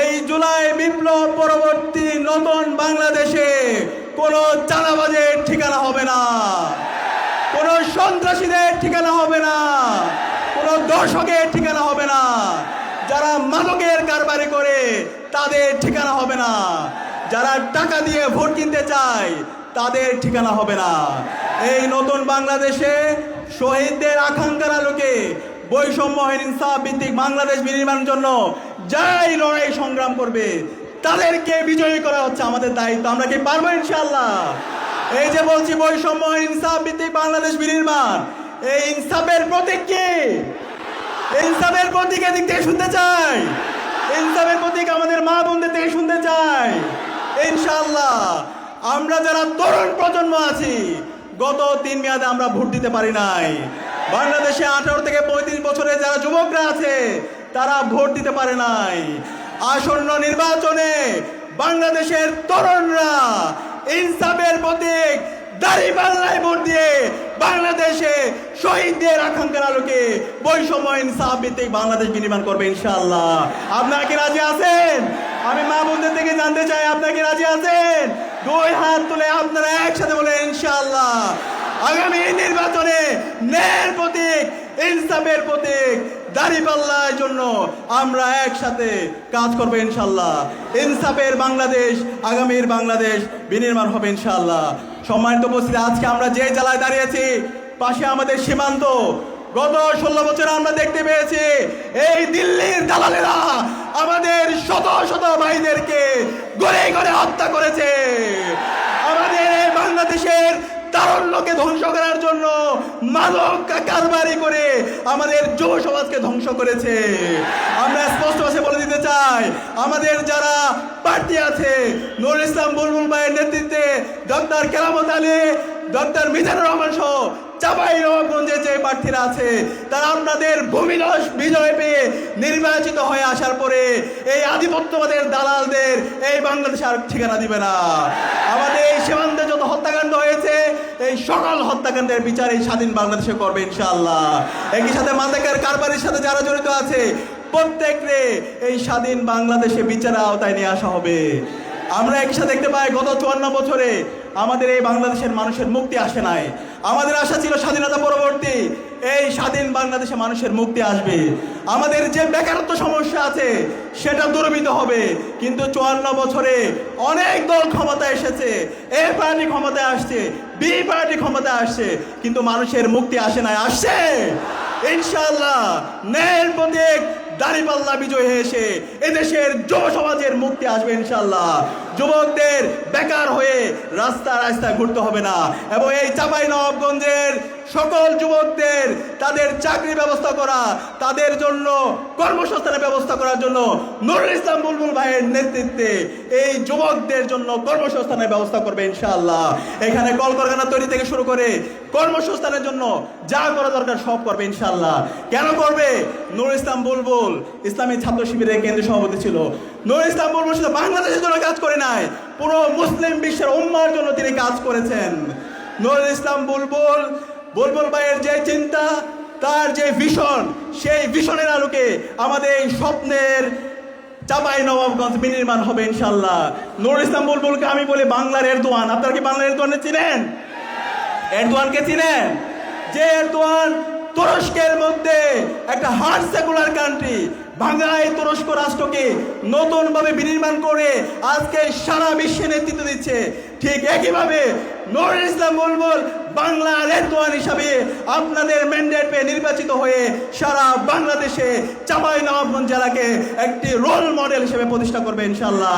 এই জুলাই বিপ্লব পরবর্তী নতুন বাংলাদেশে কোনো চাঁদাবাজের ঠিকানা হবে না। কোনো সন্ত্রাসীদের ঠিকানা হবে না। কোনো দর্শকের ঠিকানা হবে না। যারা মাদকের কারবারি করে, তাদের ঠিকানা হবে না। যারা টাকা দিয়ে ভোট কিনতে চায়, তাদের ঠিকানা হবে না। এই নতুন বাংলাদেশে শহীদদের আকাঙ্ক্ষার আলোকে বৈষম্যহীন ইনসাফ ভিত্তিক বাংলাদেশ বিনির্মাণের জন্য যাই লড়াই সংগ্রাম করবে, তাদেরকে বিজয়ী করা হচ্ছে আমাদের দায়িত্ব। আমরা কি পারব ইনশাল্লাহ এই যে বলছি, বৈষম্য, ইনসাফ ভিত্তিক বাংলাদেশ বিনির্মাণ, এই ইনসাফের প্রতীক কি? ইনসাফের প্রতীক এদিক থেকে শুনতে চাই। ইনসাফের প্রতীক আমাদের মা বোনদের থেকে শুনতে চাই। ইনশাল্লাহ আমরা যারা তরুণ প্রজন্ম আছি, গত তিন মেয়াদে আমরা ভোট দিতে পারি নাই। বাংলাদেশে আঠারো থেকে পঁয়ত্রিশ বছরে যারা যুবকরা আছে তারা ভোট দিতে পারে নাই। আসন্ন নির্বাচনে বাংলাদেশের তরুণরা ইনসাফের প্রতীক, দাড়ি পাল্লায় ভোট দিয়ে বাংলাদেশে শহীদদের আকাঙ্ক্ষার আলোকে বৈষম্য, ইনসাফ ভিত্তিক বাংলাদেশ বিনির্মাণ করবে ইনশাআল্লাহ। আপনারা কি রাজি আছেন? আমি মা বোনদের থেকে জানতে চাই, আপনারা কি রাজি আছেন? দুই হাত তুলে আপনারা একসাথে বলে ইনশাআল্লাহ। আগামী নির্বাচনে ন্যায়ের প্রতীক, ইনসাফের প্রতীক দাঁড়িপাল্লার জন্য আমরা একসাথে কাজ করব ইনশাল্লাহ। ইনসাফের বাংলাদেশ, আগামীর বাংলাদেশ বিনির্মাণ হবে ইনশাল্লাহ। সম্মানিত উপস্থিতি, আজকে আমরা যে জেলায় দাঁড়িয়েছি, পাশে আমাদের সীমান্ত। গত ষোলো বছর আমরা দেখতে পেয়েছি, এই দিল্লির দালালেরা আমাদের শত শত ভাইদেরকে গড়ে গড়ে হত্যা করেছে আমাদের এই বাংলাদেশের তারল্যকে ধ্বংস করার জন্য মাদক কারবারি করে আমাদের যুব সমাজকে ধ্বংস করেছে। আমরা স্পষ্ট ভাষায় বলে দিতে চাই, আমাদের যারা প্রার্থী আছে নুর ইসলাম বুলবুল ভাইয়ের নেতৃত্বে ডক্টর কেরামত আলী, ডক্টর মিজানুর রহমান সহ চাপাই নবাবগঞ্জে যে প্রার্থীরা আছে, তারা আপনাদের ভূমিদশ বিজয় পেয়ে নির্বাচিত হয়ে আসার পরে এই আধিপত্যবাদের দালালদের এই বাংলাদেশে আর ঠিকানা দিবে না। আমাদের এই সীমান্তে যত হয়েছে এই সরল হত্যাকাণ্ডের বিচার এই স্বাধীন বাংলাদেশে করবে ইনশাআল্লাহ। একই সাথে মাদকের কারবারের সাথে যারা জড়িত আছে প্রত্যেকরে এই স্বাধীন বাংলাদেশে বিচারের আওতায় নিয়ে আসা হবে। আমরা একসাথে দেখতে পাই, গত চুয়ান্ন বছরে আমাদের এই বাংলাদেশের মানুষের মুক্তি আসে নাই। আমাদের আশা ছিল স্বাধীনতা পরবর্তী, এই স্বাধীন বাংলাদেশে মানুষের মুক্তি আসবে। আমাদের যে বেকারত্ব সমস্যা আছে, সেটা দূরবিত হবে। কিন্তু চুয়ান্ন বছরে অনেক দল ক্ষমতায় এসেছে। এ পার্টি ক্ষমতায় আসছে, বি পার্টি ক্ষমতায় আসছে। কিন্তু মানুষের মুক্তি আসে নাই, আসছে। ইনশাল্লাহ ন্যায়ের প্রতীক দাঁড়িপাল্লা বিজয় হয়ে এসে এদেশের যুব সমাজের মুক্তি আসবে ইনশাল্লাহ যুবকদের বেকার হয়ে রাস্তা রাস্তায় ঘুরতে হবে না। এবং এই চাপাই নবাবগঞ্জের সকল যুবকদের তাদের চাকরি ব্যবস্থা করা, তাদের জন্য কর্মসংস্থানের ব্যবস্থা করার জন্য নুরুল ইসলাম বুলবুল ভাইয়ের নেতৃত্বে এই যুবকদের জন্য কর্মসংস্থানের ব্যবস্থা করবে ইনশাআল্লাহ। এখানে কলকারখানা তৈরি থেকে শুরু করে কর্মসংস্থানের জন্য যা করা দরকার সব করবে ইনশাআল্লাহ। কেন করবে? নুরুল ইসলাম বুলবুল ইসলামী ছাত্র শিবিরের কেন্দ্রীয় সভাপতি ছিল। নুরুল ইসলাম বুলবুল শুধু বাংলাদেশের জন্য কাজ করে নাই, পুরো মুসলিম বিশ্বের উম্মার জন্য তিনি কাজ করেছেন। নুরুল ইসলাম বুলবুল বুলবুল ভাইয়ের যে চিন্তা, তার যে ভিশন সেই ভিশনের আলোকে আমাদের এই স্বপ্নের চাপাই নবাবগঞ্জ বিনির্মাণ হবে ইনশাল্লাহ নুরুল ইসলাম বুলবুলকে আমি বলি বাংলার এরদোয়ান। আপনারা কি বাংলার এরদোয়ানে চিনেন? এরদোয়ানকে চিনেন? যে এরদোয়ান তুরস্কের মধ্যে একটা হার্ড সেকুলার কান্ট্রি বাংলায় তুরস্ক রাষ্ট্রকে নতুনভাবে বিনির্মাণ করে আজকে সারা বিশ্বে নেতৃত্ব দিচ্ছে। ঠিক একইভাবে নুর ইসলাম মুলমুল বাংলা রেদওয়ান হিসাবে আপনাদের ম্যান্ডেট পেয়ে নির্বাচিত হয়ে সারা বাংলাদেশে চাঁপাই নবাবগঞ্জ জেলাকে একটি রোল মডেল হিসেবে প্রতিষ্ঠা করবে ইনশাল্লাহ